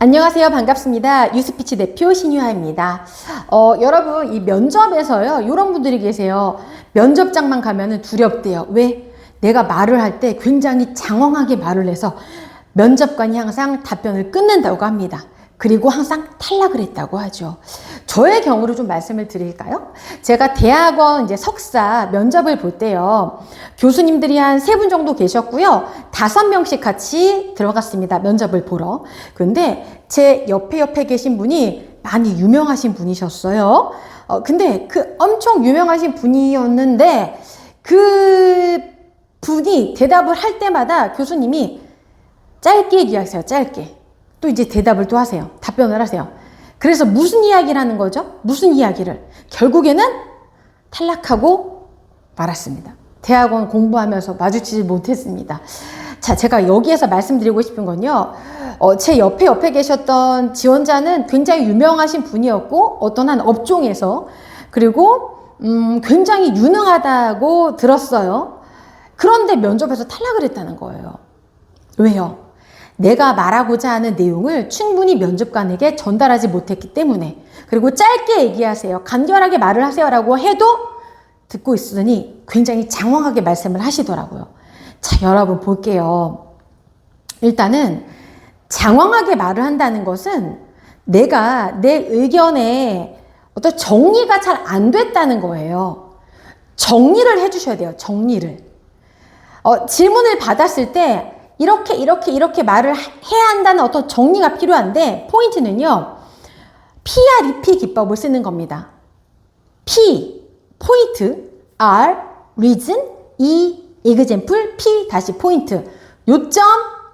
안녕하세요. 반갑습니다. 유스피치 대표 신유아입니다. 어, 여러분, 이 면접에서요, 이런 분들이 계세요. 면접장만 가면은 두렵대요. 왜? 내가 말을 할 때 굉장히 장황하게 말을 해서 면접관이 항상 답변을 끊는다고 합니다. 그리고 항상 탈락을 했다고 하죠. 저의 경우를 좀 말씀을 드릴까요? 제가 대학원 이제 석사 면접을 볼 때요. 교수님들이 한 세 분 정도 계셨고요. 다섯 명씩 같이 들어갔습니다. 면접을 보러. 근데 제 옆에 옆에 계신 분이 많이 유명하신 분이셨어요. 어, 근데 그 엄청 유명하신 분이었는데 그 분이 대답을 할 때마다 교수님이 짧게 얘기하세요. 짧게. 또 이제 대답을 또 하세요. 답변을 하세요. 그래서 무슨 이야기를 하는 거죠? 무슨 이야기를? 결국에는 탈락하고 말았습니다. 대학원 공부하면서 마주치지 못했습니다. 자, 제가 여기에서 말씀드리고 싶은 건요. 어, 제 옆에 옆에 계셨던 지원자는 굉장히 유명하신 분이었고 어떤 한 업종에서 그리고 음, 굉장히 유능하다고 들었어요. 그런데 면접에서 탈락을 했다는 거예요. 왜요? 내가 말하고자 하는 내용을 충분히 면접관에게 전달하지 못했기 때문에 그리고 짧게 얘기하세요. 간결하게 말을 하세요라고 해도 듣고 있으니 굉장히 장황하게 말씀을 하시더라고요. 자, 여러분 볼게요. 일단은 장황하게 말을 한다는 것은 내가 내 의견에 어떤 정리가 잘 안 됐다는 거예요. 정리를 해주셔야 돼요. 정리를. 어, 질문을 받았을 때 이렇게 이렇게 이렇게 말을 해야 한다는 어떤 정리가 필요한데 포인트는요. P와 리피 기법을 쓰는 겁니다. P 포인트, R reason, E example, P 다시 포인트. 요점,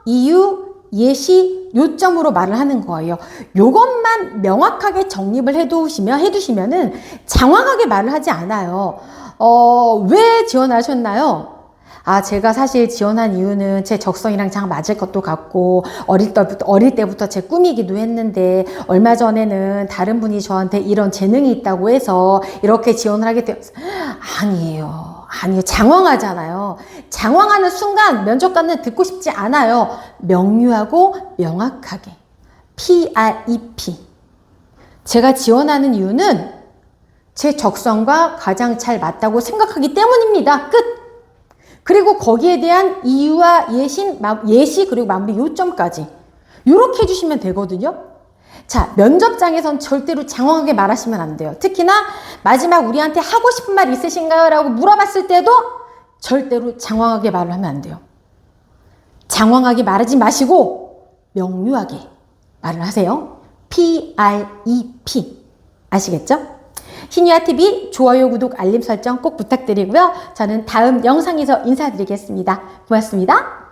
이유, 예시, 요점으로 말을 하는 거예요. 요것만 명확하게 정립을 해두시면 해두시면은 장황하게 말을 하지 않아요. 어, 왜 지원하셨나요? 아, 제가 사실 지원한 이유는 제 적성이랑 장 맞을 것도 같고, 어릴 때부터, 어릴 때부터 제 꿈이기도 했는데, 얼마 전에는 다른 분이 저한테 이런 재능이 있다고 해서 이렇게 지원을 하게 되었어. 아니에요. 아니에요. 장황하잖아요. 장황하는 순간 면접관은 듣고 싶지 않아요. 명료하고 명확하게. PREP. 제가 지원하는 이유는 제 적성과 가장 잘 맞다고 생각하기 때문입니다. 끝! 그리고 거기에 대한 이유와 예신, 예시 그리고 마무리 요점까지 이렇게 해주시면 되거든요. 자, 면접장에선 절대로 장황하게 말하시면 안 돼요. 특히나 마지막 우리한테 하고 싶은 말 있으신가요? 라고 물어봤을 때도 절대로 장황하게 말을 하면 안 돼요. 장황하게 말하지 마시고 명료하게 말을 하세요. P-R-E-P. 아시겠죠? 신유아TV 좋아요, 구독, 알림 설정 꼭 부탁드리고요. 저는 다음 영상에서 인사드리겠습니다. 고맙습니다.